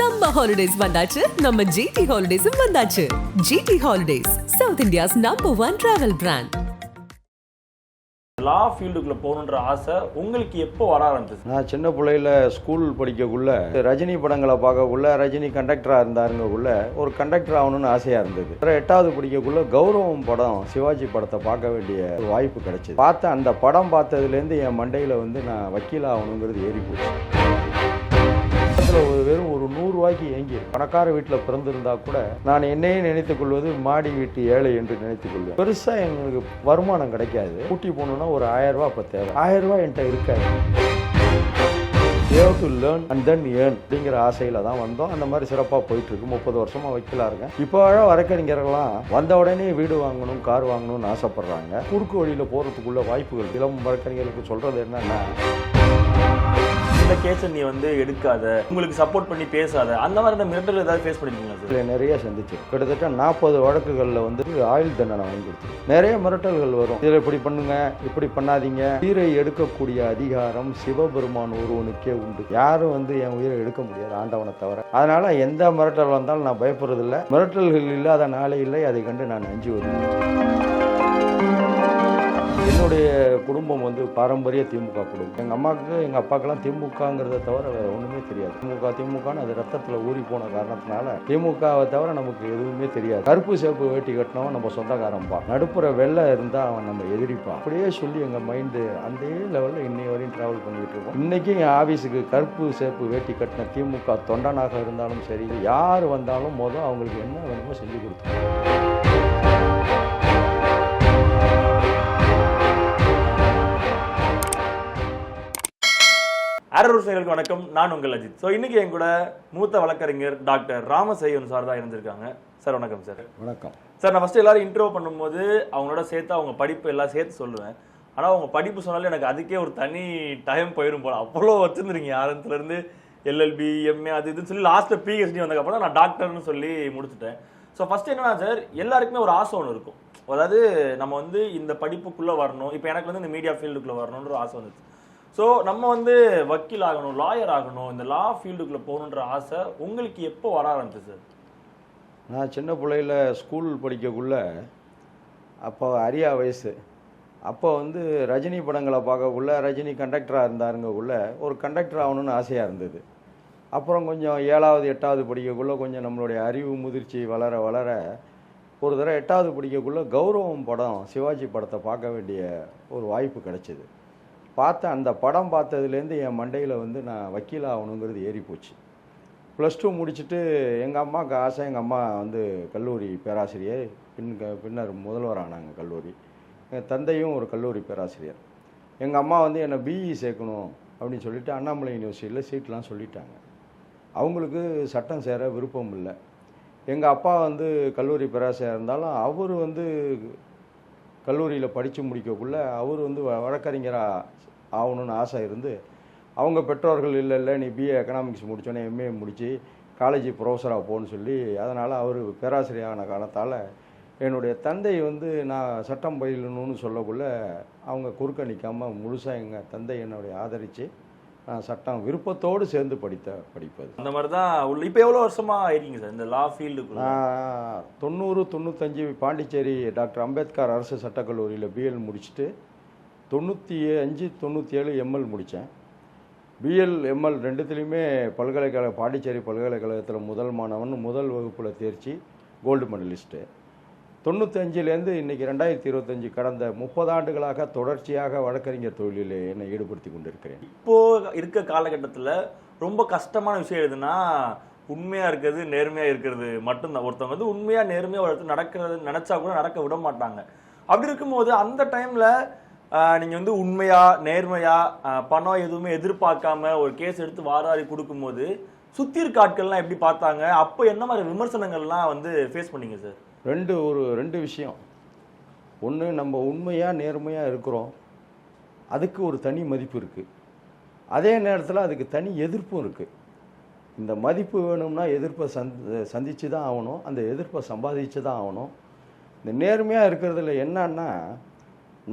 Summer holidays வந்தாச்சு. நம்ம GT ஹாலிடேஸும் வந்தாச்சு. GT holidays south India's number one travel brand லா ஃபீல்டுக்குள்ள போகணுன்ற ஆசை உங்களுக்கு எப்போ வர ஆரம்பிச்சு நான் சின்ன பிள்ளையில ஸ்கூல் படிக்கக்குள்ள ரஜினி படங்களை பார்க்கக்குள்ள ரஜினி கண்டக்டராக இருந்தாருங்கக்குள்ள ஒரு கண்டக்டர் ஆகணும்னு ஆசையாக இருந்தது. அப்புறம் எட்டாவது படிக்கக்குள்ள கௌரவம் படம் சிவாஜி படத்தை பார்க்க வேண்டிய ஒரு வாய்ப்பு கிடைச்சது. பார்த்த அந்த படம் பார்த்ததுலேருந்து என் மண்டையில் வந்து நான் வக்கீல் ஆகணுங்கிறது ஏறி போச்சு காலத்தில் ஒரு வெறும் ஒரு நூறுரூவாய்க்கு ஏங்கி பணக்கார வீட்டில் பிறந்திருந்தா கூட நான் என்னையே நினைத்துக் கொள்வது மாடி வீட்டு ஏழை என்று நினைத்துக் கொள்வேன். பெருசாக எங்களுக்கு வருமானம் கிடைக்காது. கூட்டி போகணுன்னா ஒரு ஆயிரம் ரூபாய் அப்போ தேவை. ஆயிரம் ரூபாய் என்கிட்ட இருக்காது. Have to learn and then earn அப்படிங்கிற ஆசையில் தான் வந்தோம். அந்த மாதிரி சிறப்பாக போயிட்டு இருக்கு. முப்பது வருஷமாக வைக்கலா இருக்கேன். இப்போ வழக்கறிஞர்கள்லாம் வந்த உடனே வீடு வாங்கணும் கார் வாங்கணும்னு ஆசைப்படுறாங்க. குறுக்கு வழியில் போகிறதுக்குள்ள வாய்ப்புகள். இளம் வழக்கறிஞர்களுக்கு சொல்கிறது என்னன்னா இந்த கேஸை நீ வந்து எடுக்காத உங்களுக்கு சப்போர்ட் பண்ணி பேசாத அந்த மாதிரி மிரட்டல் ஏதாவது ஃபேஸ் பண்ணிருக்கீங்களா சார் நிறைய சந்திச்சு. கிட்டத்தட்ட நாற்பது வழக்குகளில் வந்து ஆயுள் தண்டனை வாங்கி கொடுத்து நிறைய மிரட்டல்கள் வரும். இதில் இப்படி பண்ணுங்க இப்படி பண்ணாதீங்க. உயிரை எடுக்கக்கூடிய அதிகாரம் சிவபெருமான் ஒருவனுக்கே உண்டு. யாரும் வந்து என் உயிரை எடுக்க முடியாது ஆண்டவனை தவிர. அதனால எந்த மிரட்டல் வந்தாலும் நான் பயப்படுறதில்லை. மிரட்டல்கள் இல்லாத நாளே இல்லை அதை கண்டு நான் அஞ்சு வருவேன் என்னுடைய குடும்பம் வந்து பாரம்பரிய திமுக குடும்பம். எங்கள் அம்மாவுக்கு எங்கள் அப்பாக்கெல்லாம் திமுகங்கிறத தவிர வேறு ஒன்றுமே தெரியாது. திமுக திமுகன்னு அது ரத்தத்தில் ஊறி போன காரணத்தினால திமுகவை தவிர நமக்கு எதுவுமே தெரியாது. கருப்பு சேப்பு வேட்டி கட்டினவன் நம்ம சொந்தக்காரன்பா நடுப்புற வெள்ளை இருந்தால் அவன் நம்ம எதிரிப்பான். அப்படியே சொல்லி எங்கள் மைண்டு அந்த லெவலில் இன்னை வரையும் ட்ராவல் பண்ணிட்டு இருக்கோம். இன்றைக்கும் என் ஆஃபீஸுக்கு கருப்பு சேப்பு வேட்டி கட்டின திமுக தொண்டனாக இருந்தாலும் சரி யார் வந்தாலும் மொதல் அவங்களுக்கு என்ன வேணுமோ செஞ்சு கொடுத்துருவோம். அரூர் செயலுக்கு வணக்கம். நான் உங்கள் அஜித். ஸோ இன்னைக்கு என் கூட மூத்த வழக்கறிஞர் டாக்டர் ராமசையன் சார் தான் இருந்திருக்காங்க சார் வணக்கம் சார். வணக்கம். சார் நான் ஃபர்ஸ்ட் எல்லாரும் இன்ட்ரோ பண்ணும்போது அவங்களோட சேர்த்து அவங்க படிப்பு எல்லாம் சேர்த்து சொல்லுவேன். ஆனால் அவங்க படிப்பு சொன்னாலே எனக்கு அதுக்கே ஒரு தனி டைம் போயிடும் போல. அவ்வளோ வச்சுருந்துருங்க ஆரம்பத்துல இருந்து எல்எல்பி எம்ஏ அது இதுன்னு சொல்லி லாஸ்ட்டில் பிஹெச்டி வந்ததுக்கப்புறம் நான் டாக்டர்னு சொல்லி முடிச்சுட்டேன். ஸோ ஃபர்ஸ்ட் என்னன்னா சார் எல்லாருக்குமே ஒரு ஆசை ஒன்று இருக்கும். அதாவது நம்ம வந்து இந்த படிப்புக்குள்ளே வரணும். இப்போ எனக்கு வந்து இந்த மீடியா ஃபீல்டுக்குள்ளே வரணுன்ற ஒரு ஆசை வந்துச்சு. ஸோ நம்ம வந்து வக்கீல் ஆகணும் லாயர் ஆகணும் இந்த லா ஃபீல்டுக்குள்ளே போகணுன்ற ஆசை உங்களுக்கு எப்போ வர ஆரம்பிச்சு சார் நான் சின்ன பிள்ளையில் ஸ்கூல் படிக்கக்குள்ள அப்போ அரியா வயசு. அப்போ வந்து ரஜினி படங்களை பார்க்கக்குள்ள ரஜினி கண்டக்டராக இருந்தாருங்கக்குள்ள ஒரு கண்டக்டர் ஆகணும்னு ஆசையாக இருந்தது. அப்புறம் கொஞ்சம் ஏழாவது எட்டாவது படிக்கக்குள்ள கொஞ்சம் நம்மளுடைய அறிவு முதிர்ச்சி வளர வளர ஒரு தடவை எட்டாவது படிக்கக்குள்ள கௌரவம் படம் சிவாஜி படத்தை பார்க்க வேண்டிய ஒரு வாய்ப்பு கிடைச்சிது. பார்த்த அந்த படம் பார்த்ததுலேருந்து என் மண்டையில் வந்து நான் வக்கீல் ஆகணுங்கிறது ஏறி போச்சு. ப்ளஸ் டூ முடிச்சுட்டு எங்கள் அம்மாவுக்கு ஆசை எங்கள் அம்மா வந்து கல்லூரி பேராசிரியர் பின் பின்னர் முதல்வர் ஆனாங்க கல்லூரி. எங்கள் தந்தையும் ஒரு கல்லூரி பேராசிரியர். எங்கள் அம்மா வந்து என்னை பிஇ சேர்க்கணும் அப்படின்னு சொல்லிட்டு அண்ணாமலை யூனிவர்சிட்டியில் சீட்லாம் சொல்லிட்டாங்க. அவங்களுக்கு சட்டம் சேர விருப்பம் இல்லை. எங்கள் அப்பா வந்து கல்லூரி பேராசிரியர் இருந்தாலும் அவர் வந்து கல்லூரியில் படித்து முடிக்கக்குள்ள அவர் வந்து வ- வழக்கறிஞராக ஆகணும்னு ஆசை இருந்து அவங்க பெற்றோர்கள் இல்லை இல்லை நீ பிஏ எக்கனாமிக்ஸ் முடிச்சோன்னே எம்ஏ முடித்து காலேஜ் ப்ரொஃபஸராக போகணுன்னு சொல்லி அதனால் அவர் பேராசிரியரான காலத்தால் என்னுடைய தந்தை வந்து நான் சட்டம் பயிலணும்னு சொல்லக்குள்ள அவங்க குறுக்க நிற்காமல் முழுசாக எங்கள் தந்தை என்னுடைய ஆதரித்து சட்டம் விருப்பத்தோடு சேர்ந்து படித்த படிப்பது. அந்த மாதிரி தான் உள்ள இப்போ எவ்வளோ வருஷமா இருக்கீங்க சார்? இந்த லா ஃபீல்டுக்குள்ள தொண்ணூறு தொண்ணூத்தஞ்சு பாண்டிச்சேரி டாக்டர் அம்பேத்கர் அரசு சட்டக்கல்லூரியில் பிஎல் முடிச்சுட்டு தொண்ணூற்றி அஞ்சு தொண்ணூற்றி ஏழு எம்எல் முடித்தேன் பிஎல் எம்எல் ரெண்டுத்துலேயுமே பல்கலைக்கழக பாண்டிச்சேரி பல்கலைக்கழகத்தில் முதல் மாணவன் முதல் வகுப்பில் தேர்ச்சி கோல்டு மெடலிஸ்ட்டு தொண்ணூத்தஞ்சிலேருந்து இன்றைக்கி ரெண்டாயிரத்தி இருபத்தஞ்சு கடந்த முப்பது ஆண்டுகளாக தொடர்ச்சியாக வழக்கறிஞர் தொழிலில் என்னை ஈடுபடுத்தி கொண்டிருக்கிறேன். இப்போது இருக்க காலகட்டத்தில் ரொம்ப கஷ்டமான விஷயம் எதுனா உண்மையாக இருக்கிறது நேர்மையாக இருக்கிறது மட்டும்தான். ஒருத்தவங்க வந்து உண்மையாக நேர்மையாக வளர்த்து நடக்கிறது நினச்சா கூட நடக்க விட மாட்டாங்க. அப்படி இருக்கும்போது அந்த டைமில் நீங்கள் வந்து உண்மையாக நேர்மையாக பணம் எதுவுமே எதிர்பார்க்காம ஒரு கேஸ் எடுத்து வாராரி கொடுக்கும்போது சுற்றி இருக்க ஆட்கள்லாம் எப்படி பார்த்தாங்க? அப்போ என்ன மாதிரி விமர்சனங்கள்லாம் வந்து ஃபேஸ் பண்ணீங்க சார் ரெண்டு ஒரு ரெண்டு விஷயம். ஒன்று நம்ம உண்மையாக நேர்மையாக இருக்கிறோம். அதுக்கு ஒரு தனி மதிப்பு இருக்குது அதே நேரத்தில் அதுக்கு தனி எதிர்ப்பும் இருக்குது இந்த மதிப்பு வேணும்னா எதிர்ப்பை சந்தி சந்தித்து தான் ஆகணும். அந்த எதிர்ப்பை சம்பாதிச்சு தான் ஆகணும். இந்த நேர்மையாக இருக்கிறதுல என்னன்னா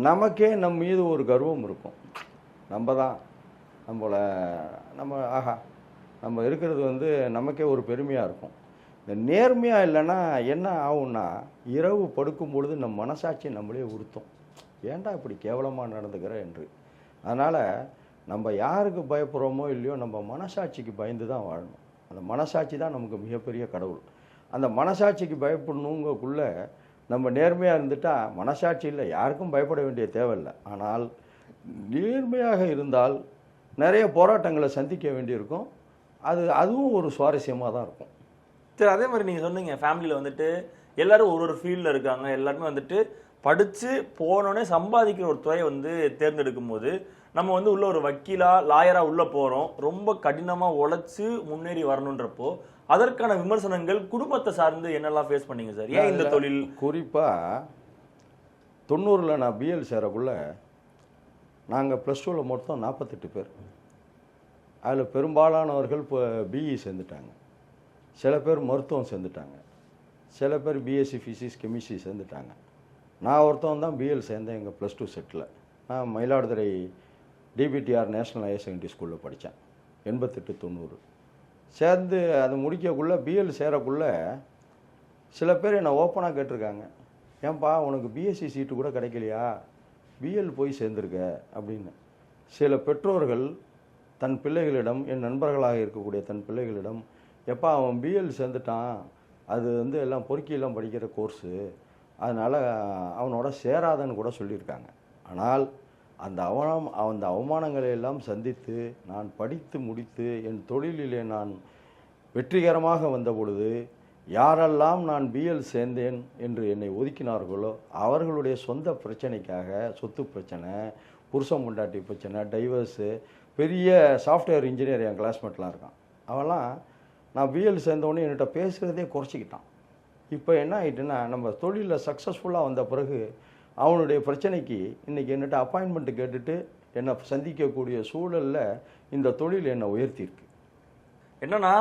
நமக்கே நம் மீது ஒரு கர்வம் இருக்கும். நம்ம தான் நம்மளை நம்ம ஆஹா நம்ம இருக்கிறது வந்து நமக்கே ஒரு பெருமையாக இருக்கும். இந்த நேர்மையாக இல்லைன்னா என்ன ஆகும்னா இரவு படுக்கும் பொழுது நம் மனசாட்சி நம்மளே உறுத்தும். ஏன்டா இப்படி கேவலமாக நடந்துக்கிற என்று. அதனால் நம்ம யாருக்கு பயப்படுறோமோ இல்லையோ நம்ம மனசாட்சிக்கு பயந்து தான் வாழணும். அந்த மனசாட்சி தான் நமக்கு மிகப்பெரிய கடவுள். அந்த மனசாட்சிக்கு பயப்படணுங்கக்குள்ளே நம்ம நேர்மையாக இருந்துட்டால் மனசாட்சி இல்லை யாருக்கும் பயப்பட வேண்டிய தேவையில்லை. ஆனால் நேர்மையாக இருந்தால் நிறைய போராட்டங்களை சந்திக்க வேண்டியிருக்கும். அது அதுவும் ஒரு சுவாரஸ்யமாக தான் இருக்கும். சரி அதே மாதிரி நீங்க சொன்னீங்க ஃபேமிலியில் வந்துட்டு எல்லாரும் ஒரு ஒரு ஃபீல்டில் இருக்காங்க. எல்லாருமே வந்துட்டு படிச்சு போனோடனே சம்பாதிக்கிற ஒரு துறையை வந்து தேர்ந்தெடுக்கும் போது நம்ம வந்து உள்ள ஒரு வக்கீலா லாயரா உள்ள போறோம். ரொம்ப கடினமா உழைச்சு முன்னேறி வரணுன்றப்போ அதற்கான விமர்சனங்கள் குடும்பத்தை சார்ந்து என்னெல்லாம் ஃபேஸ் பண்ணீங்க சார்? ஏன் இந்த தொழில்? குறிப்பாக தொண்ணூறில் நான் பிஎல் சேரக்குள்ள நாங்கள் ப்ளஸ் டூவில் மொத்தம் நாற்பத்தெட்டு பேர். அதில் பெரும்பாலானவர்கள் இப்போ பிஇ சேர்ந்துட்டாங்க. சில பேர் மருத்துவம் சேர்ந்துட்டாங்க. சில பேர் பிஎஸ்சி ஃபிசிக்ஸ் கெமிஸ்ட்ரி சேர்ந்துட்டாங்க. நான் ஒருத்தவன் தான் பிஎல் சேர்ந்தேன் எங்கள் ப்ளஸ் டூ செட்டில் நான் Mayiladuthurai DBTR national higher secondary ஸ்கூலில் படித்தேன் எண்பத்தெட்டு தொண்ணூறு. சேர்ந்து அது முடிக்கக்குள்ளே பிஎல் சேரக்குள்ளே சில பேர் என்னை ஓப்பனாக கேட்டிருக்காங்க. ஏன்பா உனக்கு பிஎஸ்சி சீட்டு கூட கிடைக்கலையா? பிஎல் போய் சேர்ந்துருக்க அப்படின்னு. சில பெற்றோர்கள் தன் பிள்ளைகளிடம் என் நண்பர்களாக இருக்கக்கூடிய தன் பிள்ளைகளிடம் எப்போ அவன் பிஎல் சேர்ந்துட்டான். அது வந்து எல்லாம் பொறுக்கியெல்லாம் படிக்கிற கோர்ஸு அதனால் அவனோட சேராதன்னு கூட சொல்லியிருக்காங்க. ஆனால் அந்த அவமானம் அந்த அவமானங்களை எல்லாம் சந்தித்து நான் படித்து முடித்து என் தொழிலிலே நான் வெற்றிகரமாக வந்த பொழுது யாரெல்லாம் நான் பிஎல் சேர்ந்தேன் என்று என்னை ஒதுக்கினார்களோ அவர்களுடைய சொந்த பிரச்சனைக்காக சொத்து பிரச்சனை புருஷன் பொண்டாட்டி பிரச்சனை டைவர்ஸு பெரிய சாஃப்ட்வேர் இன்ஜினியர் என் கிளாஸ்மேட்லாம் இருக்கான். அவெல்லாம் நான் பிஎல் சேர்ந்தவொடனே என்கிட்ட பேசுகிறதே குறைச்சிக்கிட்டான். இப்போ என்ன ஆயிட்டுன்னா நம்ம தொழிலில் சக்ஸஸ்ஃபுல்லாக வந்த பிறகு அவனுடைய பிரச்சனைக்கு இன்றைக்கி என்கிட்ட அப்பாயின்மெண்ட்டு கேட்டுட்டு என்னை சந்திக்கக்கூடிய சூழலில் இந்த தொழில் என்னை உயர்த்தியிருக்கு. என்னன்னா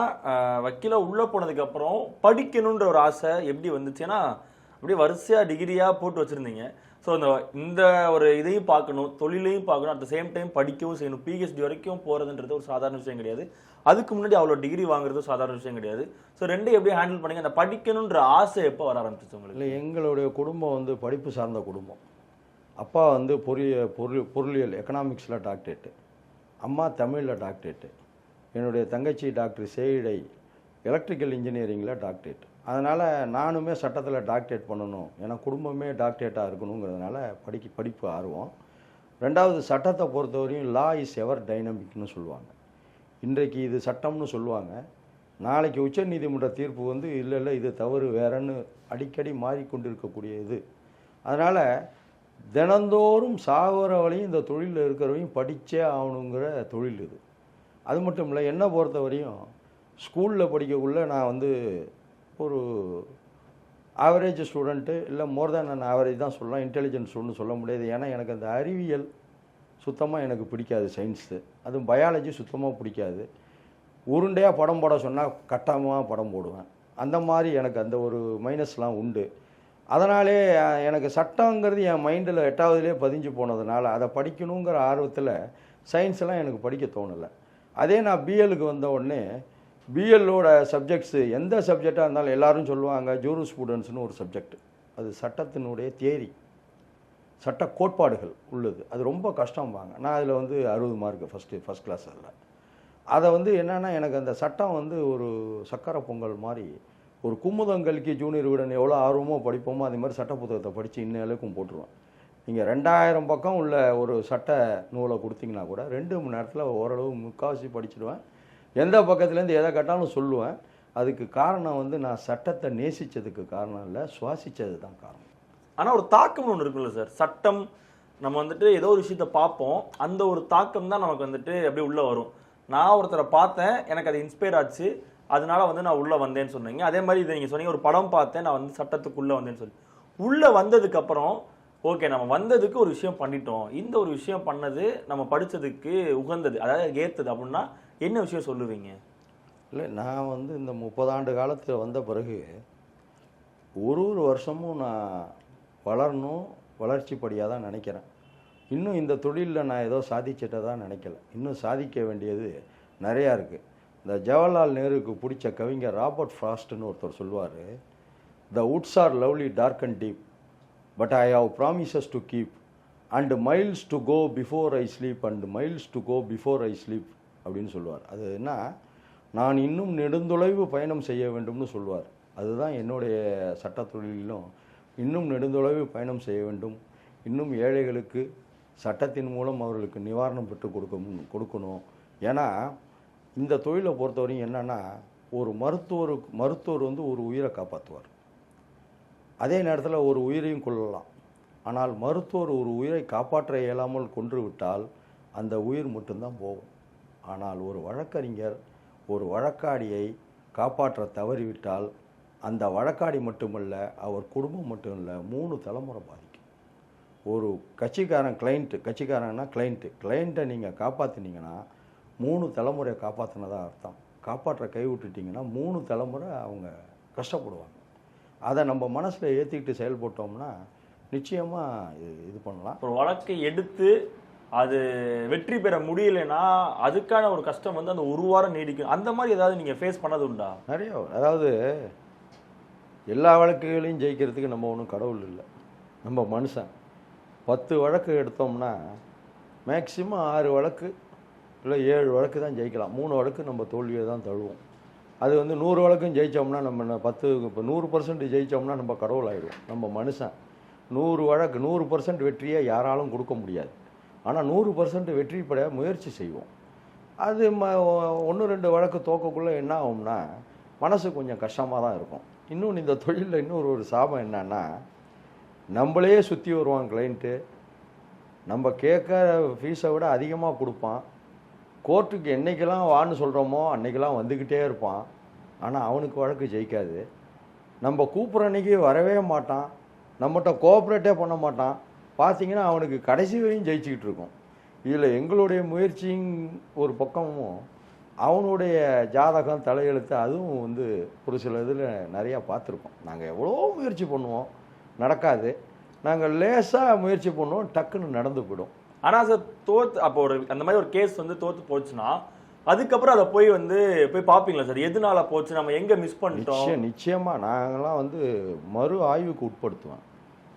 வக்கீலாக உள்ளே போனதுக்கப்புறம் படிக்கணுன்ற ஒரு ஆசை எப்படி வந்துச்சுன்னா அப்படியே வரிசையாக டிகிரியாக போட்டு வச்சுருந்தீங்க. ஸோ இந்த இந்த ஒரு இதையும் பார்க்கணும் தொழிலையும் பார்க்கணும் அட் த சேம் டைம் படிக்கவும் செய்யணும். பிஹெச்டி வரைக்கும் போகிறதுன்றது ஒரு சாதாரண விஷயம் கிடையாது. அதுக்கு முன்னாடி அவ்வளோ டிகிரி வாங்குறது சாதாரண விஷயம் கிடையாது. ஸோ ரெண்டையும் எப்படி ஹேண்டில் பண்ணீங்க? அந்த படிக்கணுன்ற ஆசை எப்போ வர ஆரம்பிச்சிச்சு உங்களுக்கு? இல்லை எங்களுடைய குடும்பம் வந்து படிப்பு சார்ந்த குடும்பம். அப்பா வந்து பொரிய பொருள் பொருளியல் எக்கனாமிக்ஸில் டாக்டரேட்டு அம்மா தமிழில் டாக்டரேட்டு என்னுடைய தங்கச்சி டாக்டர் சேயிடை எலக்ட்ரிக்கல் இன்ஜினியரிங்கில் டாக்டரேட் அதனால் நானுமே சட்டத்தில் டாக்டரேட் பண்ணணும். ஏன்னா குடும்பமே டாக்டரேட்டாக இருக்கணுங்கிறதுனால படிக்க படிப்பு ஆர்வம். ரெண்டாவது சட்டத்தை பொறுத்தவரையும் லா இஸ் எவர் டைனமிக்னு சொல்லுவாங்க. இன்றைக்கு இது சட்டம்னு சொல்லுவாங்க. நாளைக்கு உச்சநீதிமன்ற தீர்ப்பு வந்து இல்லை இல்லை இது தவறு வேறன்னு அடிக்கடி மாறிக்கொண்டிருக்கக்கூடிய இது அதனால் தினந்தோறும் சாகுறவளையும் இந்த தொழிலில் இருக்கிறவரையும் படித்தே ஆகணுங்கிற தொழில் இது. அது மட்டும் இல்லை என்னை பொறுத்தவரையும் ஸ்கூலில் படிக்கக்குள்ளே நான் வந்து ஒரு ஆவரேஜ் ஸ்டூடெண்ட்டு இல்லை மோர் தேன் நான் ஆவரேஜ் தான் சொல்லலாம். இன்டெலிஜென்ட் ஸ்டூடெண்ட் சொல்ல முடியாது. ஏன்னா எனக்கு அந்த அறிவியல் சுத்தமாக எனக்கு பிடிக்காது சயின்ஸு அதுவும் பயாலஜி சுத்தமாக பிடிக்காது. உருண்டையாக படம் போட சொன்னால் கட்டாயமாக படம் போடுவேன். அந்த மாதிரி எனக்கு அந்த ஒரு மைனஸ்லாம் உண்டு. அதனாலே எனக்கு சட்டங்கிறது என் மைண்டில் எட்டாவதுலேயே பதிஞ்சு போனதுனால அதை படிக்கணுங்கிற ஆர்வத்தில் சயின்ஸ்லாம் எனக்கு படிக்க தோணலை. அதே நான் பிஎலுக்கு வந்த உடனே பிஎல்லோட சப்ஜெக்ட்ஸு எந்த சப்ஜெக்டாக இருந்தாலும் எல்லாரும் சொல்லுவாங்க ஜூரு ஸ்டூடெண்ட்ஸ்னு ஒரு சப்ஜெக்ட் அது சட்டத்தினுடைய தேரி சட்ட கோட்பாடுகள் உள்ளது. அது ரொம்ப கஷ்டம்பாங்க நான் அதில் வந்து அறுபது மார்க்கு ஃபஸ்ட்டு ஃபஸ்ட் கிளாஸ் அதில். அதை வந்து என்னென்னா எனக்கு அந்த சட்டம் வந்து ஒரு சக்கரை பொங்கல் மாதிரி ஒரு குமுதங்கல்கி ஜூனியர் விடன் எவ்வளோ ஆர்வமாக படிப்போமோ அதே மாதிரி சட்ட புத்தகத்தை படித்து இன்ன அளவுக்கும் போட்டுருவேன். நீங்கள் ரெண்டாயிரம் பக்கம் உள்ள ஒரு சட்ட நூலை கொடுத்தீங்கன்னா கூட ரெண்டு மணி நேரத்தில் ஓரளவு முக்கால்வாசி படிச்சிடுவேன் எந்த பக்கத்துலேருந்து எதை கேட்டாலும் சொல்லுவேன். அதுக்கு காரணம் வந்து நான் சட்டத்தை நேசித்ததுக்கு காரணம் இல்லை சுவாசித்தது தான் காரணம். ஆனால் ஒரு தாக்கம் ஒன்று இருக்குல்ல சார். சட்டம் நம்ம வந்துட்டு ஏதோ ஒரு விஷயத்த பார்ப்போம். அந்த ஒரு தாக்கம் தான் நமக்கு வந்துட்டு அப்படியே உள்ளே வரும். நான் ஒருத்தரை பார்த்தேன் எனக்கு அது இன்ஸ்பயர் ஆச்சு. அதனால வந்து நான் உள்ளே வந்தேன்னு சொன்னீங்க. அதே மாதிரி இதை நீங்கள் சொன்னீங்க ஒரு படம் பார்த்தேன் நான் வந்து சட்டத்துக்குள்ளே வந்தேன்னு சொல்லி. உள்ளே வந்ததுக்கப்புறம் ஓகே நம்ம வந்ததுக்கு ஒரு விஷயம் பண்ணிட்டோம். இந்த ஒரு விஷயம் பண்ணது நம்ம படித்ததுக்கு உகந்தது அதாவது ஏற்றது அப்படின்னா என்ன விஷயம் சொல்லுவீங்க? இல்லை நான் வந்து இந்த முப்பது ஆண்டு காலத்தில் வந்த பிறகு ஒரு ஒரு வருஷமும் நான் வளரணும் வளர்ச்சிப்படியாக தான் நினைக்கிறேன். இன்னும் இந்த தொழிலில் நான் ஏதோ சாதிச்சிட்டதா நினைக்கல. இன்னும் சாதிக்க வேண்டியது நிறையா இருக்குது இந்த ஜவஹர்லால் நேருவுக்கு பிடிச்ச கவிஞர் ராபர்ட் ஃப்ராஸ்ட்னு ஒருத்தர் சொல்லுவார் the woods are lovely dark and deep but I have promises to keep and miles to go before I sleep and miles to go before I sleep அப்படின்னு சொல்லுவார். அது என்ன? நான் இன்னும் நெடுந்தொலைவு பயணம் செய்ய வேண்டும்னு சொல்லுவார். அதுதான் என்னுடைய சட்ட தொழிலிலும் இன்னும் நெடுந்தொலைவு பயணம் செய்ய வேண்டும். இன்னும் ஏழைகளுக்கு சட்டத்தின் மூலம் அவர்களுக்கு நிவாரணம் பெற்று கொடுக்க கொடுக்கணும். ஏன்னா இந்த தொழிலை பொறுத்தவரையும் என்னென்னா ஒரு மருத்துவர் மருத்துவர் வந்து ஒரு உயிரை காப்பாற்றுவார் அதே நேரத்தில் ஒரு உயிரையும் கொள்ளலாம் ஆனால் மருத்துவர் ஒரு உயிரை காப்பாற்ற இயலாமல் கொன்று விட்டால் அந்த உயிர் மட்டும்தான் போகும். ஆனால் ஒரு வழக்கறிஞர் ஒரு வழக்காடியை காப்பாற்ற தவறிவிட்டால் அந்த வழக்காடி மட்டுமல்ல அவர் குடும்பம் மட்டும் இல்லை மூணு தலைமுறை பாதிக்கும். ஒரு கட்சிக்காரன் கிளைண்ட்டு கட்சிக்காரன்னா கிளைண்ட்டு கிளைண்ட்டை நீங்கள் காப்பாற்றினீங்கன்னா மூணு தலைமுறையை காப்பாற்றினதாக அர்த்தம். காப்பாற்ற கை விட்டுட்டிங்கன்னா மூணு தலைமுறை அவங்க கஷ்டப்படுவாங்க. அதை நம்ம மனசில் ஏற்றிக்கிட்டு செயல்பட்டோம்னா நிச்சயமாக இது இது பண்ணலாம். ஒரு வழக்கை எடுத்து அது வெற்றி பெற முடியலைன்னா அதுக்கான ஒரு கஷ்டம் வந்து அந்த ஒரு வாரம் நீடிக்கும். அந்த மாதிரி ஏதாவது நீங்க ஃபேஸ் பண்ணது உண்டா? நிறைய. அதாவது எல்லா வழக்குகளையும் ஜெயிக்கிறதுக்கு நம்ம ஒன்றும் கடவுள் இல்லை. நம்ம மனுஷன். பத்து வழக்கு எடுத்தோம்னா மேக்சிமம் ஆறு வழக்கு இல்லை ஏழு வழக்கு தான் ஜெயிக்கலாம். மூணு வழக்கு நம்ம தோல்வியை தான் தழுவோம். அது வந்து நூறு வழக்கும் ஜெயித்தோம்னா நம்ம என்ன பத்து இப்போ நூறு பர்சன்ட் ஜெயித்தோம்னா நம்ம கடவுள் ஆகிடும் நம்ம மனுஷன். நூறு வழக்கு நூறு பர்சன்ட் வெற்றியை யாராலும் கொடுக்க முடியாது. ஆனால் நூறு பர்சன்ட் வெற்றி பெற முயற்சி செய்வோம். அது ம ஒன்று ரெண்டு வழக்கு தோக்கக்குள்ளே என்ன ஆகும்னா மனசு கொஞ்சம் கஷ்டமாக தான் இருக்கும். இன்னொன்று இந்த தொழிலில் இன்னொரு ஒரு சாபம் என்னன்னா நம்மளே சுற்றி வருவான் கிளைண்ட்டு நம்ம கேட்க ஃபீஸை விட அதிகமாக கொடுப்பான். கோர்ட்டுக்கு என்னைக்கெல்லாம் வான்னு சொல்கிறோமோ அன்றைக்கெல்லாம் வந்துக்கிட்டே இருப்பான். ஆனால் அவனுக்கு வழக்கு ஜெயிக்காது. நம்ம கூப்பிட்ற அன்னைக்கு வரவே மாட்டான். நம்மகிட்ட கோஆப்ரேட்டே பண்ண மாட்டான். பார்த்தீங்கன்னா அவனுக்கு கடைசி வரையும் ஜெயிச்சுக்கிட்டு இருக்கும். இதில் எங்களுடைய முயற்சியும் ஒரு பக்கமும் அவனுடைய ஜாதகம் தலையெழுத்து அதுவும் வந்து ஒரு சில இதில் நிறையா பார்த்துருக்கோம். நாங்கள் எவ்வளோ முயற்சி பண்ணுவோம் நடக்காது. நாங்கள் லேசாக முயற்சி பண்ணுவோம் டக்குன்னு நடந்து போயிடும். ஆனா சார் தோத்து அப்போ ஒரு அந்த மாதிரி ஒரு கேஸ் வந்து தோத்து போச்சுன்னா அதுக்கப்புறம் அதை போய் வந்து போய் பாப்பீங்களா சார்? எதனால போச்சு? நம்ம எங்க மிஸ் பண்ணிட்டோம்? நிச்சயம் நிச்சயமாக நாங்களாம் வந்து மறு ஆய்வுக்கு உட்படுத்துவேன்.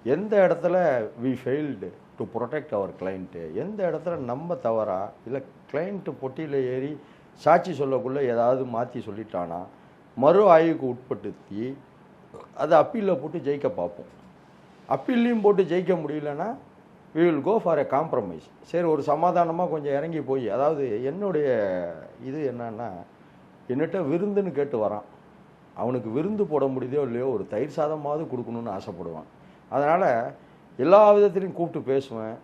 எந்த இடத்துல we failed to protect our client எந்த இடத்துல நம்ம தவறா? இல்லை கிளைண்ட்டு பொட்டியில் ஏறி சாட்சி சொல்லக்குள்ளே ஏதாவது மாற்றி சொல்லிட்டானா? மறு ஆய்வுக்கு உட்படுத்தி அதை அப்பீலில் போட்டு ஜெயிக்க பார்ப்போம். அப்பீல்லையும் போட்டு ஜெயிக்க முடியலன்னா we will go for a compromise சரி ஒரு சமாதானமாக கொஞ்சம் இறங்கி போய் அதாவது என்னுடைய இது என்னன்னா என்னட்ட விருந்துன்னு கேட்டு வரான். அவனுக்கு விருந்து போட முடியுதோ இல்லையோ ஒரு தயிர் சாதமாவது கொடுக்கணும்னு ஆசைப்படுவான். அதனால் எல்லா விதத்துலையும் கூப்பிட்டு பேசுவேன்.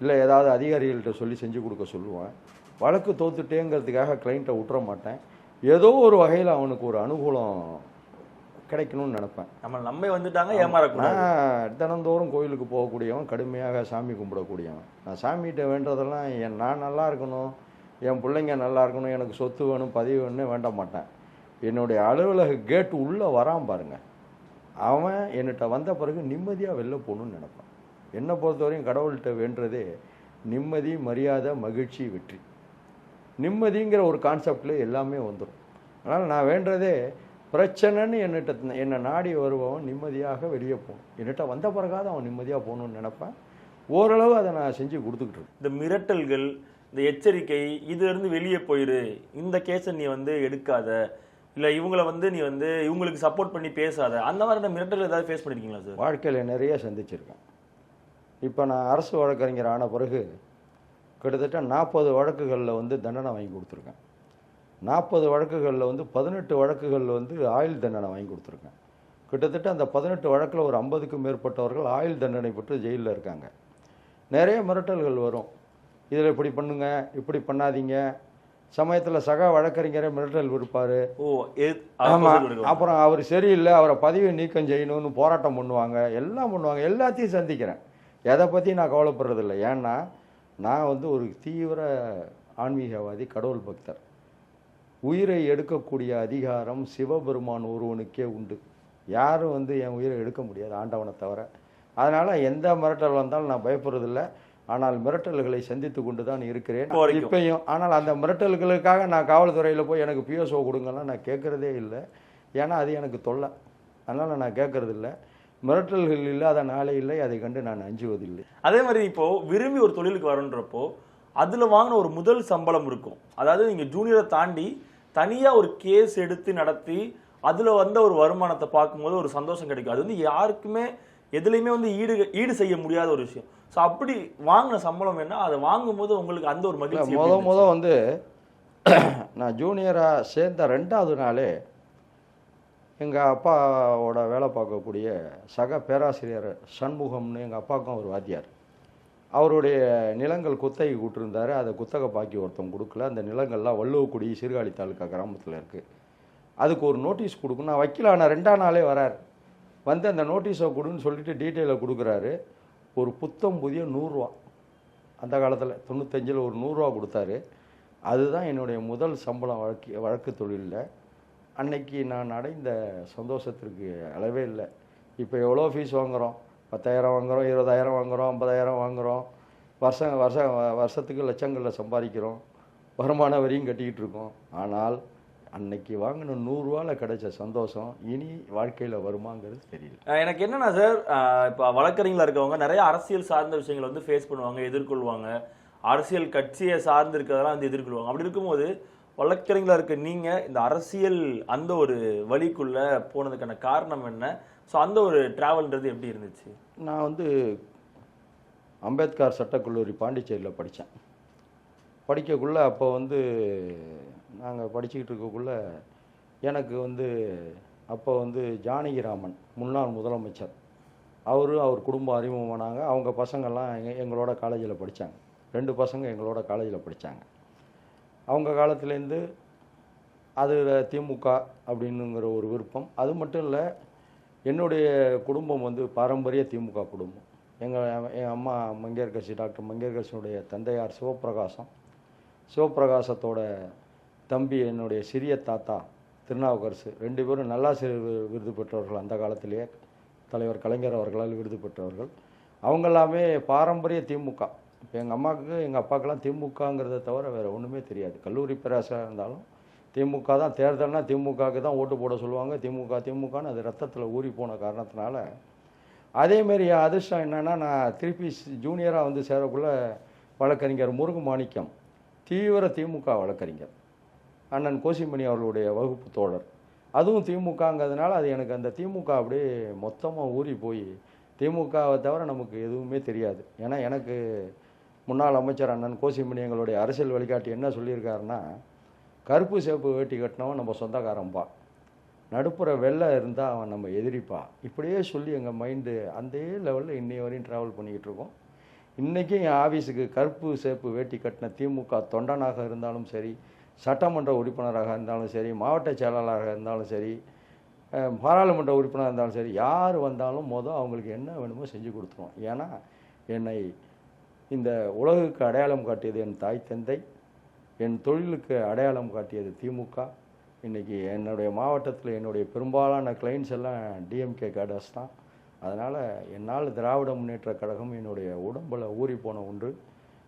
இல்லை ஏதாவது அதிகாரிகள்கிட்ட சொல்லி செஞ்சு கொடுக்க சொல்லுவேன். வழக்கு தோத்துட்டேங்கிறதுக்காக கிளைண்ட்டை விட்டுற மாட்டேன். ஏதோ ஒரு வகையில் அவனுக்கு ஒரு அனுகூலம் கிடைக்கணும்னு நினைப்பேன். நம்ம நம்பி வந்துட்டாங்க ஏமாறக்கூடாது. நான் தினந்தோறும் கோயிலுக்கு போகக்கூடியவன் கடுமையாக சாமி கும்பிடக்கூடியவன். நான் சாமிகிட்ட வேண்டதெல்லாம் என் நான் நல்லா இருக்கணும் என் பிள்ளைங்க நல்லா இருக்கணும் எனக்கு சொத்து வேணும் பதிவு வேணும்னு வேண்ட மாட்டேன். என்னுடைய அலுவலக கேட்டு உள்ளே வரான் பாருங்க. அவன் என்கிட்ட வந்த பிறகு நிம்மதியாக வெளில போகணும்னு நினைப்பான். என்னை பொறுத்தவரையும் கடவுள்கிட்ட வேண்டதே நிம்மதி மரியாதை மகிழ்ச்சி வெற்றி. நிம்மதிங்கிற ஒரு கான்செப்டில் எல்லாமே வந்துடும் அதனால் நான் வேண்டதே பிரச்சனைன்னு என்னிட்ட என்னை நாடி வருபவன் நிம்மதியாக வெளியே போகணும். என்னிட்ட வந்த பிறகாவது அவன் நிம்மதியாக போகணும்னு நினைப்பேன். ஓரளவு அதை நான் செஞ்சு கொடுத்துக்கிட்டு இந்த மிரட்டல்கள் இந்த எச்சரிக்கை இதுலேருந்து வெளியே போயிரு. இந்த கேஸை நீ வந்து எடுக்காத. இல்லை இவங்களை வந்து நீ வந்து இவங்களுக்கு சப்போர்ட் பண்ணி பேசாத. அந்த மாதிரி மிரட்டல் ஏதாவது ஃபேஸ் பண்ணிருக்கீங்களா சார் வாழ்க்கையில் நிறைய சந்திச்சிருக்கேன். இப்போ நான் அரசு வழக்கறிஞர் ஆன பிறகு கிட்டத்தட்ட நாற்பது வழக்குகளில் வந்து தண்டனை வாங்கி கொடுத்துருக்கேன். நாற்பது வழக்குகளில் வந்து பதினெட்டு வழக்குகளில் வந்து ஆயுள் தண்டனை வாங்கி கொடுத்துருக்கேன். கிட்டத்தட்ட அந்த பதினெட்டு வழக்கில் ஒரு ஐம்பதுக்கும் மேற்பட்டவர்கள் ஆயுள் தண்டனை பெற்று ஜெயிலில் இருக்காங்க. நிறைய மிரட்டல்கள் வரும். இதில் இப்படி பண்ணுங்க இப்படி பண்ணாதீங்க சமயத்தில் சக வழக்கறிஞரே மிரட்டல் விடுப்பார். ஓ எது- ஆமா. opposite கொடுக்கணும். அப்புறம் அவர் சரியில்லை அவரை பதவி நீக்கம் செய்யணும்னு போராட்டம் பண்ணுவாங்க. எல்லாம் பண்ணுவாங்க. எல்லாத்தையும் சந்திக்கிறேன். எதை பற்றி நான் கவலைப்படுறதில்ல. ஏன்னா நான் வந்து ஒரு தீவிர ஆன்மீகவாதி கடவுள் பக்தர். உயிரை எடுக்கக்கூடிய அதிகாரம் சிவபெருமான் ஒருவனுக்கே உண்டு. யாரும் வந்து என் உயிரை எடுக்க முடியாது ஆண்டவனை தவிர. அதனால் எந்த மிரட்டல் வந்தாலும் நான் பயப்படுறதில்ல. ஆனால் மிரட்டல்களை சந்தித்து கொண்டு தான் இருக்கிறேன். இப்பயும் ஆனால் அந்த மிரட்டல்களுக்காக நான் காவல்துறையில் போய் எனக்கு பிஎஸ்ஓ கொடுங்கலாம் நான் கேட்குறதே இல்லை. ஏன்னா அது எனக்கு தொல்லை. அதனால் நான் கேட்கறது இல்லை. மிரட்டல்கள் இல்லாத நாளே இல்லை. அதை கண்டு நான் அஞ்சுவதில்லை. அதே மாதிரி இப்போ விரும்பி ஒரு தொழிலுக்கு வரன்றப்போ அதுல வாங்கின ஒரு முதல் சம்பளம் இருக்கும். அதாவது நீங்க ஜூனியரை தாண்டி தனியா ஒரு கேஸ் எடுத்து நடத்தி அதுல வந்த ஒரு வருமானத்தை பார்க்கும்போது ஒரு சந்தோஷம் கிடைக்கும். அது வந்து யாருக்குமே எதுலையுமே வந்து ஈடு ஈடு செய்ய முடியாத ஒரு விஷயம். ஸோ அப்படி வாங்கின சம்பளம் என்ன? அதை வாங்கும்போது உங்களுக்கு அந்த ஒரு மகிழ்ச்சி முத முத வந்து நான் ஜூனியராக சேர்ந்த ரெண்டாவது நாளே எங்கள் அப்பாவோட வேலை பார்க்கக்கூடிய சக பேராசிரியர் சண்முகம்னு எங்கள் அப்பாவுக்கும் ஒரு வாத்தியார். அவருடைய நிலங்கள் குத்தகை கூட்டிருந்தாரு. அதை குத்தகை பாக்கி ஒருத்தன் கொடுக்கல. அந்த நிலங்கள்லாம் வள்ளுவக்குடி சீர்காழி தாலுக்கா கிராமத்தில் இருக்குது அதுக்கு ஒரு நோட்டீஸ் கொடுக்கணும். நான் வக்கீலான ரெண்டாம் நாளே வரார். வந்து அந்த நோட்டீஸை கொடுன்னு சொல்லிட்டு டீட்டெயிலை கொடுக்குறாரு. ஒரு புத்தம் புதிய நூறுரூவா. அந்த காலத்தில் தொண்ணூத்தஞ்சில் ஒரு நூறுரூவா கொடுத்தாரு. அதுதான் என்னுடைய முதல் சம்பளம் வழக்கு வழக்கு தொழிலில். அன்னைக்கு நான் அடைந்த சந்தோஷத்திற்கு அளவே இல்லை. இப்போ எவ்வளோ ஃபீஸ் வாங்குகிறோம் பத்தாயிரம் வாங்குகிறோம் இருபதாயிரம் வாங்குகிறோம் ஐம்பதாயிரம் வாங்குகிறோம் வருஷம் வருஷம் வருஷத்துக்கு லட்சங்களில் சம்பாதிக்கிறோம். வருமான வரியும் கட்டிக்கிட்டு இருக்கோம். ஆனால் அன்னைக்கு வாங்கின நூறுரூவாவில் கிடைச்ச சந்தோஷம் இனி வாழ்க்கையில் வருமாங்கிறது தெரியல. எனக்கு என்னன்னா சார் இப்போ வழக்கறிஞர்களா இருக்கவங்க நிறைய அரசியல் சார்ந்த விஷயங்களை வந்து ஃபேஸ் பண்ணுவாங்க எதிர்கொள்வாங்க. அரசியல் கட்சியை சார்ந்து இருக்கிறதெல்லாம் வந்து எதிர்கொள்வாங்க. அப்படி இருக்கும்போது வழக்கறிஞர்களா இருக்க நீங்க இந்த அரசியல் அந்த ஒரு வழிக்குள்ள போனதுக்கான காரணம் என்ன? ஸோ அந்த ஒரு டிராவல்ன்றது எப்படி இருந்துச்சு? நான் வந்து அம்பேத்கர் சட்டக்கல்லூரி பாண்டிச்சேரியில் படித்தேன் படிக்கக்குள்ள அப்போ வந்து நாங்கள் படிச்சுக்கிட்டு இருக்கக்குள்ள எனக்கு வந்து அப்போ வந்து ஜானகிராமன் முன்னாள் முதலமைச்சர். அவரும் அவர் குடும்பம் அறிமுகமானாங்க. அவங்க பசங்கள்லாம் எங்கள் எங்களோட காலேஜில் படித்தாங்க ரெண்டு பசங்க எங்களோட காலேஜில் படித்தாங்க அவங்க காலத்துலேருந்து அது திமுக அப்படின்னுங்கிற ஒரு விருப்பம். அது மட்டும் இல்லை என்னுடைய குடும்பம் வந்து பாரம்பரிய திமுக குடும்பம். எங்கள் என் அம்மா மங்கையர்கட்சி டாக்டர் மங்கையர்கட்சியினுடைய தந்தையார் சிவப்பிரகாசம். சிவப்பிரகாசத்தோட தம்பி என்னுடைய சிறிய தாத்தா திருநாவுக்கரசு. ரெண்டு பேரும் நல்லாசிரியர் விருது பெற்றவர்கள் அந்த காலத்திலேயே தலைவர் கலைஞர் அவர்களால் விருது பெற்றவர்கள். அவங்க எல்லாமே பாரம்பரிய திமுக. இப்போ எங்கள் அம்மாவுக்கு எங்கள் அப்பாக்கெல்லாம் திமுகங்கிறத தவிர வேறு ஒன்றுமே தெரியாது. கல்லூரி பேராசிரியராக இருந்தாலும் திமுக தான் தேர்தல்னா திமுகவுக்கு தான் ஓட்டு போட சொல்லுவாங்க. திமுக திமுகன்னு அது ரத்தத்தில் ஊறி போன காரணத்தினால. அதேமாரி என் அதிர்ஷ்டம் என்னென்னா நான் திருப்பி ஜூனியராக வந்து சேரக்குள்ளே வழக்கறிஞர் முருகு மாணிக்கம். தீவிர திமுக வழக்கறிஞர். அண்ணன் கோசிமணி அவர்களுடைய வகுப்பு தோழர். அதுவும் திமுகங்கிறதுனால அது எனக்கு அந்த திமுக அப்படியே மொத்தமாக ஊறி போய் திமுகவை தவிர நமக்கு எதுவுமே தெரியாது. ஏன்னா எனக்கு முன்னாள் அமைச்சர் அண்ணன் கோசிமணி எங்களுடைய அரசியல் வழிகாட்டி என்ன சொல்லியிருக்காருன்னா கருப்பு சேப்பு வேட்டி கட்டினவன் நம்ம சொந்தக்காரன்பா நடுப்புற வெள்ளை இருந்தால் அவன் நம்ம எதிரிப்பா. இப்படியே சொல்லி எங்கள் மைண்டு அந்த லெவலில் இன்னைய வரையும் ட்ராவல் பண்ணிக்கிட்டு இருக்கோம். இன்றைக்கும் என் ஆஃபீஸுக்கு கருப்பு சேப்பு வேட்டி கட்டின திமுக தொண்டனாக இருந்தாலும் சரி சட்டமன்ற உறுப்பினராக இருந்தாலும் சரி மாவட்ட செயலாளராக இருந்தாலும் சரி பாராளுமன்ற உறுப்பினராக இருந்தாலும் சரி யார் வந்தாலும் மொதல் அவங்களுக்கு என்ன வேணுமோ செஞ்சு கொடுத்துருவோம். ஏன்னா என்னை இந்த உலகுக்கு அடையாளம் காட்டியது என் தாய் தந்தை என் தொழிலுக்கு அடையாளம் காட்டியது திமுக. இன்றைக்கி என்னுடைய மாவட்டத்தில் என்னுடைய பெரும்பாலான கிளைண்ட்ஸ் எல்லாம் டிஎம்கே கேடர்ஸ் தான். அதனால் என்னால் திராவிட முன்னேற்றக் கழகம் என்னுடைய உடம்பில் ஊறி போன ஒன்று.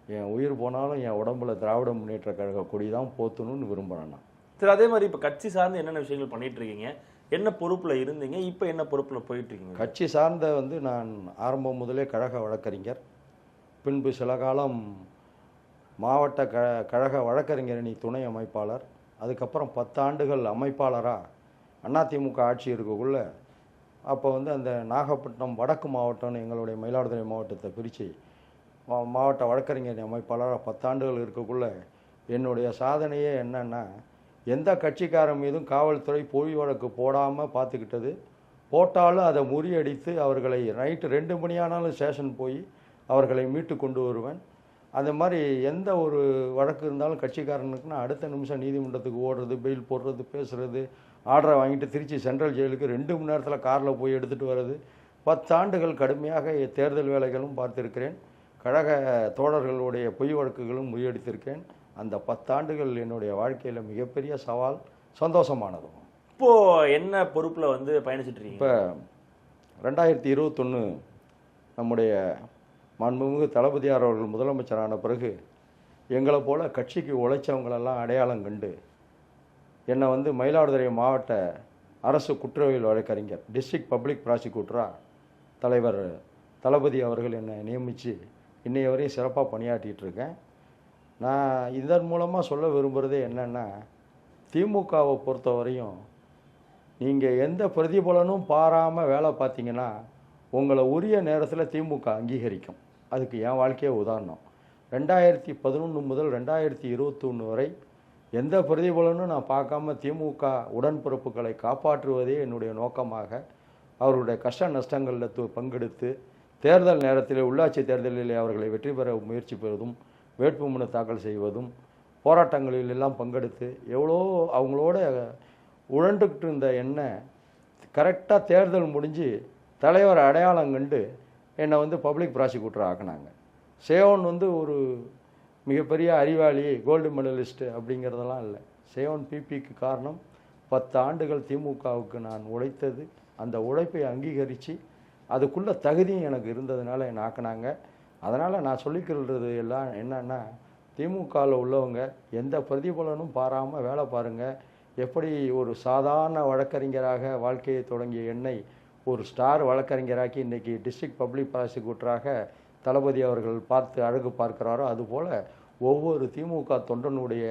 என் உயிர் போனாலும் என் உடம்புல திராவிட முன்னேற்றக் கழக கொடி தான் போத்தணும்னு விரும்புகிறேன் நான் சரி அதே மாதிரி இப்போ கட்சி சார்ந்து என்னென்ன விஷயங்கள் பண்ணிட்டு இருக்கீங்க என்ன பொறுப்புல இருந்தீங்க? இப்போ என்ன பொறுப்புல போயிட்டு இருக்கீங்க கட்சி சார்ந்த வந்து நான் ஆரம்பம் முதலே கழக வழக்கறிஞர். பின்பு சில காலம் மாவட்ட க கழக வழக்கறிஞரணி துணை அமைப்பாளர். அதுக்கப்புறம் பத்தாண்டுகள் அமைப்பாளராக அதிமுக ஆட்சி இருக்கக்குள்ள அப்போ வந்து அந்த நாகப்பட்டினம் வடக்கு மாவட்டம்னு எங்களுடைய மயிலாடுதுறை மாவட்டத்தை பிரித்து மாவட்ட வழக்கறிஞர் அமைப்பாளராக பத்தாண்டுகள் இருக்கக்குள்ள என்னுடைய சாதனையே என்னன்னா எந்த கட்சிக்காரன் மீதும் காவல்துறை பொய் வழக்கு போடாமல் பார்த்துக்கிட்டது. போட்டாலும் அதை முறியடித்து அவர்களை நைட்டு ரெண்டு மணியானாலும் ஸ்டேஷன் போய் அவர்களை மீட்டு கொண்டு வருவேன். அந்த மாதிரி எந்த ஒரு வழக்கு இருந்தாலும் கட்சிக்காரனுக்குன்னா அடுத்த நிமிஷம் நீதிமன்றத்துக்கு ஓடுறது பெயில் போடுறது பேசுறது ஆர்டரை வாங்கிட்டு திருச்சி சென்ட்ரல் ஜெயிலுக்கு ரெண்டு மணி நேரத்தில் காரில் போய் எடுத்துகிட்டு வர்றது. பத்தாண்டுகள் கடுமையாக தேர்தல் வேலைகளும் பார்த்துருக்கிறேன். கழக தோழர்களுடைய பொய் வழக்குகளும் முறியடித்திருக்கேன். அந்த பத்தாண்டுகள் என்னுடைய வாழ்க்கையில் மிகப்பெரிய சவால் சந்தோஷமானதும் இப்போ என்ன பொறுப்புல வந்து பயணிச்சிட்டு இருக்கீங்க? இப்போ ரெண்டாயிரத்தி இருபத்தொன்று நம்முடைய மாண்புமிகு தளபதியார் அவர்கள் முதலமைச்சரான பிறகு எங்களை போல கட்சிக்கு உழைச்சவங்களெல்லாம் அடையாளம் கண்டு என்னை வந்து மயிலாடுதுறை மாவட்ட அரசு குற்றவியல் வழக்கறிஞர் டிஸ்ட்ரிக்ட் பப்ளிக் ப்ராசிக்யூட்டராக தலைவர் தளபதி அவர்கள் என்னை நியமித்து இன்றைய வரையும் சிறப்பாக பணியாற்றிட்டு இருக்கேன் நான் இதன் மூலமாக சொல்ல விரும்புகிறது என்னென்னா திமுகவை பொறுத்தவரையும் நீங்கள் எந்த பிரதிபலனும் பாராமல் வேலை பார்த்தீங்கன்னா உங்களை உரிய நேரத்தில் திமுக அங்கீகரிக்கும். அதுக்கு என் வாழ்க்கையே உதாரணம். ரெண்டாயிரத்தி பதினொன்று முதல் ரெண்டாயிரத்தி இருபத்தொன்று வரை எந்த பிரதிபலனும் நான் பார்க்காம திமுக உடன்பிறப்புகளை காப்பாற்றுவதே என்னுடைய நோக்கமாக அவர்களுடைய கஷ்ட நஷ்டங்களில் பங்கெடுத்து தேர்தல் நேரத்தில் உள்ளாட்சி தேர்தலில் அவர்களை வெற்றி பெற முயற்சி பெறுவதும் வேட்புமனு தாக்கல் செய்வதும் போராட்டங்களில் எல்லாம் பங்கெடுத்து எவ்வளோ அவங்களோட உழண்டுக்கிட்டு இருந்த எண்ணெய் கரெக்டாக தேர்தல் முடிஞ்சு தலைவர் அடையாளம் கண்டு என்னை வந்து பப்ளிக் ப்ராசிக்யூட்டர் ஆக்குனாங்க. சேவன் வந்து ஒரு மிகப்பெரிய அறிவாளி கோல்டு மெடலிஸ்ட்டு அப்படிங்கிறதெல்லாம் இல்லை. சேவன் பிபிக்கு காரணம் பத்து ஆண்டுகள் திமுகவுக்கு நான் உழைத்தது. அந்த உழைப்பை அங்கீகரித்து அதுக்குள்ள தகுதியும் எனக்கு இருந்ததுனால என்னை ஆக்கினாங்க. அதனால் நான் சொல்லிக்கிறது எல்லாம் என்னன்னா திமுகவில் உள்ளவங்க எந்த பிரதிபலனும் பாராமல் வேலை பாருங்கள் எப்படி ஒரு சாதாரண வழக்கறிஞராக வாழ்க்கையை தொடங்கிய என்னை ஒரு ஸ்டார் வழக்கறிஞராக்கி இன்னைக்கு டிஸ்ட்ரிக்ட் பப்ளிக் ப்ராசிக்யூட்டராக தளபதி அவர்கள் பார்த்து அழகு பார்க்கிறாரோ அதுபோல் ஒவ்வொரு திமுக தொண்டனுடைய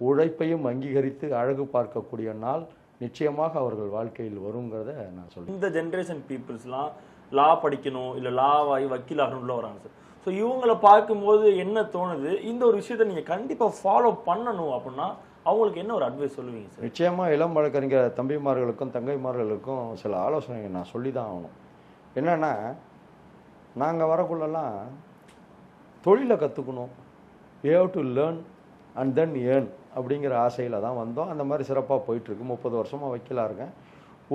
உழைப்பையும் அங்கீகரித்து அழகு பார்க்கக்கூடிய நாள் நிச்சயமாக அவர்கள் வாழ்க்கையில் வருங்கிறத நான் சொல்லுவேன் இந்த ஜென்ரேஷன் பீப்புள்ஸ்லாம் லா படிக்கணும் இல்லை லா ஆகி வக்கீல் உள்ள வராங்க சார். ஸோ இவங்களை பார்க்கும்போது என்ன தோணுது? இந்த ஒரு விஷயத்தை நீங்கள் கண்டிப்பாக ஃபாலோ பண்ணணும் அப்படின்னா அவங்களுக்கு என்ன ஒரு அட்வைஸ் சொல்லுவீங்க சார்? நிச்சயமாக இளம் வழக்கறிஞர் தம்பிமார்களுக்கும் தங்கைமார்களுக்கும் சில ஆலோசனைகள் நான் சொல்லி தான் ஆகணும். என்னென்னா நாங்கள் வரக்குள்ளெல்லாம் தொழிலை கற்றுக்கணும் have to learn and then earn அப்படிங்கிற ஆசையில் தான் வந்தோம். அந்த மாதிரி சிறப்பாக போயிட்டுருக்கு முப்பது வருஷமாக வக்கீலாக இருக்கேன்.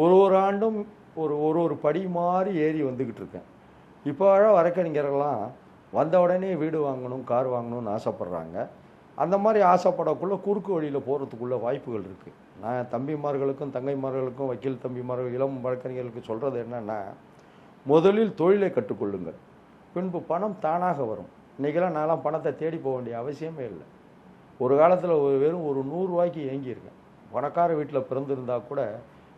ஒரு ஒரு ஆண்டும் ஒரு ஒரு ஒரு படி மாதிரி ஏறி வந்துக்கிட்டு இருக்கேன் இப்போ வழக்கறிஞர்கள்லாம் வந்த உடனே வீடு வாங்கணும் கார் வாங்கணும்னு ஆசைப்பட்றாங்க. அந்த மாதிரி ஆசைப்படக்குள்ளே குறுக்கு வழியில் போகிறதுக்குள்ள வாய்ப்புகள் இருக்குது நான் தம்பிமார்களுக்கும் தங்கைமார்களுக்கும் வக்கீல் தம்பிமார்கள் இளம் வழக்கறிஞர்களுக்கு சொல்கிறது என்னென்னா முதலில் தொழிலை கற்றுக்கொள்ளுங்கள். பின்பு பணம் தானாக வரும். இன்றைக்கெல்லாம் நான்லாம் பணத்தை தேடி போக வேண்டிய அவசியமே இல்லை. ஒரு காலத்தில் ஒரு வெறும் ஒரு நூறுரூவாய்க்கு ஏங்கியிருக்கேன். பணக்கார வீட்டில் பிறந்திருந்தால் கூட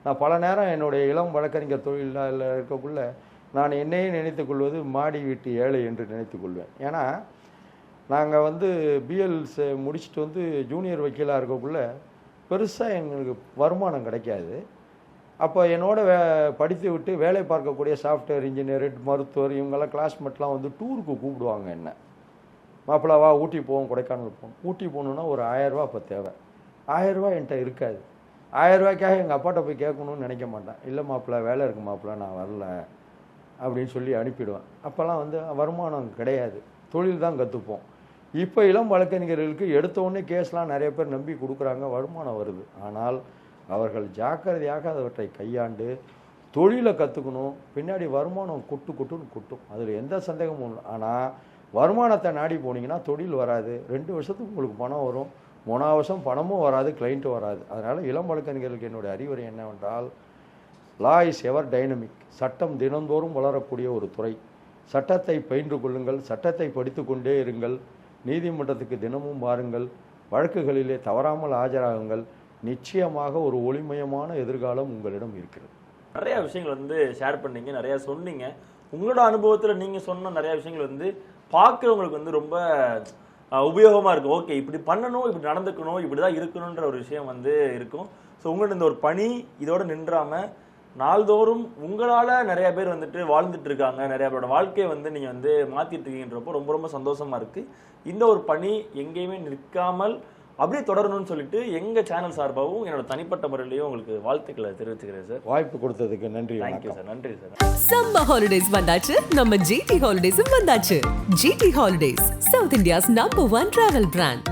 நான் பல நேரம் என்னுடைய இளம் வழக்கறிஞர் தொழிலில் இருக்கக்குள்ள நான் என்னையே நினைத்து கொள்வது மாடி வீட்டு ஏழை என்று நினைத்து கொள்வேன். ஏன்னா நாங்கள் வந்து பிஎல்ஸ் முடிச்சுட்டு வந்து ஜூனியர் வக்கீலாக இருக்கக்குள்ள பெருசாக எங்களுக்கு வருமானம் கிடைக்காது. அப்போ என்னோட வே படித்து விட்டு வேலை பார்க்கக்கூடிய சாஃப்ட்வேர் இன்ஜினியர் மருத்துவர் இவங்கெல்லாம் கிளாஸ்மேட்லாம் வந்து டூருக்கு கூப்பிடுவாங்க என்ன. மாப்பிள்ளாவா ஊட்டி போவோம் கொடைக்கானல் போவோம். ஊட்டி போகணுன்னா ஒரு ஆயரூவா அப்போ தேவை. ஆயரூவா என்கிட்ட இருக்காது. ஆயரூவாய்க்காக எங்கள் அப்பாட்ட போய் கேட்கணும்னு நினைக்க மாட்டேன். இல்லை மாப்பிள்ள வேலை இருக்கு மாப்பிள்ள நான் வரல. அப்படின்னு சொல்லி அனுப்பிடுவேன். அப்போல்லாம் வந்து வருமானம் கிடையாது. தொழில் தான் கற்றுப்போம் இப்போ இளம் வழக்கறிஞர்களுக்கு எடுத்த உடனே கேஸ்லாம் நிறைய பேர் நம்பி கொடுக்குறாங்க வருமானம் வருது. ஆனால் அவர்கள் ஜாக்கிரதையாக அவற்றை கையாண்டு தொழிலை கற்றுக்கணும் பின்னாடி வருமானம் கொட்டு கொட்டுன்னு கொட்டும். அதில் எந்த சந்தேகமும் இல்லை. ஆனால் வருமானத்தை நாடி போனீங்கன்னா தொழில் வராது. ரெண்டு வருஷத்துக்கு உங்களுக்கு பணம் வரும். மூணாவது பணமும் வராது கிளைண்ட்டும் வராது. அதனால் இளம் வழக்கறிஞர்களுக்கு என்னுடைய அறிவுரை என்னவென்றால் லா இஸ் எவர் டைனமிக் சட்டம் தினந்தோறும் வளரக்கூடிய ஒரு துறை. சட்டத்தை பயின்று கொள்ளுங்கள் சட்டத்தை படித்து கொண்டே இருங்கள் நீதிமன்றத்துக்கு தினமும் வாருங்கள் வழக்குகளிலே தவறாமல் ஆஜராகுங்கள். நிச்சயமாக ஒரு ஒளிமயமான எதிர்காலம் உங்களிடம் இருக்கிறது. நிறைய விஷயங்கள் வந்து ஷேர் பண்ணீங்க நிறைய சொன்னீங்க. உங்களோட அனுபவத்தில் நீங்க சொன்ன நிறைய விஷயங்கள் வந்து பார்க்குறவங்களுக்கு வந்து ரொம்ப உபயோகமாக இருக்கும். ஓகே இப்படி பண்ணணும் இப்படி நடந்துக்கணும் இப்படி தான் இருக்கணுன்ற ஒரு விஷயம் வந்து இருக்கும். ஸோ உங்களோட இந்த ஒரு பணி இதோடு நின்றாமல் நாள்தோறும் உங்களால் நிறைய பேர் வந்துட்டு வாழ்ந்துட்டு இருக்காங்க. நிறைய பேரோட வாழ்க்கையை வந்து நீங்கள் வந்து மாற்றிட்டு இருக்கீங்கன்றப்போ ரொம்ப ரொம்ப சந்தோஷமாக இருக்குது இந்த ஒரு பணி எங்கேயுமே நிற்காமல் அப்படியே தொடரணும்னு சொல்லிட்டு எங்க சேனல் சார்பாகவும் என்னோட தனிப்பட்ட முறையிலையும் உங்களுக்கு வாழ்த்துக்களை தெரிவிச்சுக்கிறேன் சார். வாய்ப்பு கொடுத்ததுக்கு நன்றி தேங்க்யூ சார். நன்றி சார். சம்மர் ஹாலிடேஸ் வந்தாச்சு. நம்ம ஜிடி ஹாலிடேஸும் வந்தாச்சு. GT holidays south India's number one travel brand